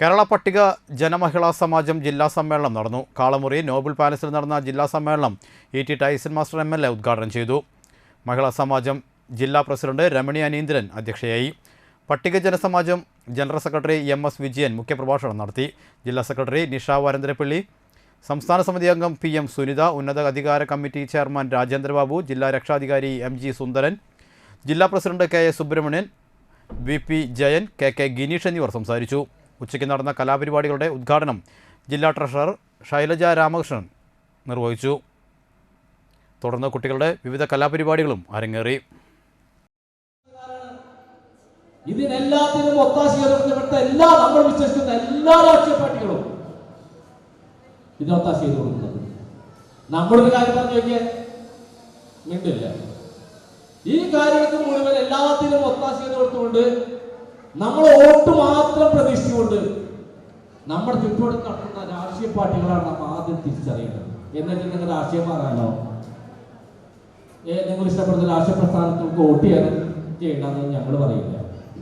കേരള പട്ടിക ജനമഹിളാ സമാജം ജില്ലാ സമ്മേളനം നടന്നു. കാളമുറി നോബൽ പാലസിൽ നടന്ന ജില്ലാ സമ്മേളനം E T Tyson master M L A ഉദ്ഘാടനം ചെയ്തു. മഹിളാ സമാജം ജില്ലാ പ്രസിഡന്റ് രമണി അനീന്ദ്രൻ അധ്യക്ഷയായി. പട്ടിക ജനസമാജം general secretary M S Vijayan മുഖ്യപ്രഭാഷണം നടത്തി. ജില്ലാ സെക്രട്ടറി നിഷ വരന്തരപ്പിള്ളി സംസ്ഥാന സമിതി അംഗം പി എം സുനിത ഉന്നത അധികാര കമ്മിറ്റി ചെയർമാൻ രാജേന്ദ്രബാബു ജില്ലാ രക്ഷാധികാരി എം ജി സുന്ദരൻ ജില്ലാ president K A Subrahmanyan V P Jayan K K Gineesh എന്നിവർ സംസാരിച്ചു. ഉച്ചയ്ക്ക് നടന്ന കലാപരിപാടികളുടെ ഉദ്ഘാടനം ജില്ലാ ട്രഷറർ ശൈലജ രാമകൃഷ്ണൻ നിർവഹിച്ചു. തുടർന്ന് കുട്ടികളുടെ വിവിധ കലാപരിപാടികളും അരങ്ങേറി. ഇതിനെല്ലാത്തിനും ഒത്താശ ചെയ്തിടത്ത എല്ലാ നമ്മൾ വിശ്വസിക്കുന്ന എല്ലാ രാഷ്ട്രീയ പാർട്ടികളും ഇത് ഒത്താശ ചെയ്തു കൊടുക്കുന്നത്. നമ്മളൊരു കാര്യം പറഞ്ഞു നോക്കിയേ മിണ്ടില്ല. ഈ കാര്യങ്ങൾക്ക് മുഴുവൻ എല്ലാത്തിനും ഒത്താശ ചെയ്ത് കൊടുത്തുകൊണ്ട് നമ്മൾ വോട്ട് മാത്രം നമ്മുടെ ചുറ്റോട് നടക്കുന്ന രാഷ്ട്രീയ പാർട്ടികളാണ് നമ്മൾ ആദ്യം തിരിച്ചറിയേണ്ടത്. എന്നിട്ട് നിങ്ങൾ രാഷ്ട്രീയം മാറാനോ നിങ്ങൾ ഇഷ്ടപ്പെടുന്ന രാഷ്ട്രീയ പ്രസ്ഥാനങ്ങൾക്ക് വോട്ട് ചെയ്യാനും ചെയ്യണ്ടെന്ന് ഞങ്ങൾ പറയില്ല.